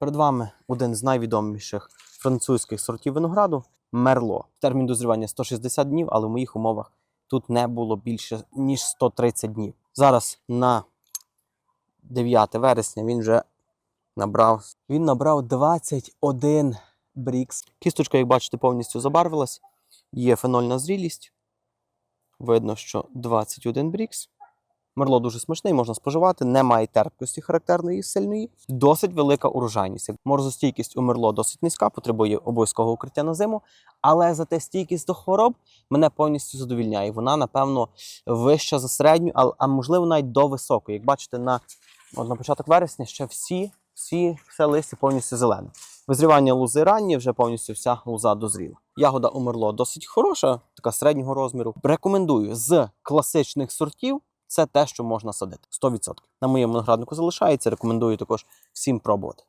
Перед вами один з найвідоміших французьких сортів винограду Мерло. Термін дозрівання 160 днів, але в моїх умовах тут не було більше ніж 130 днів. Зараз на 9 вересня він вже набрав. Він набрав 21 брікс. Кісточка, як бачите, повністю забарвилась. Є фенольна зрілість. Видно, що 21 брікс. Мерло дуже смачний, можна споживати, немає терпкості характерної сильної. Досить велика урожайність. Морозостійкість у мерло досить низька, потребує обов'язкового укриття на зиму. Але зате стійкість до хвороб мене повністю задовільняє. Вона, напевно, вища за середню, а, а можливо навіть до високої. Як бачите, на, от на початок вересня ще всі, всі, все листя повністю зелене. Визрівання лузи раннє, вже повністю вся луза дозріла. Ягода у мерло досить хороша, така середнього розміру. Рекомендую з класичних сортів. Це те, що можна садити 100%. На моєму винограднику залишається. Рекомендую також всім пробувати.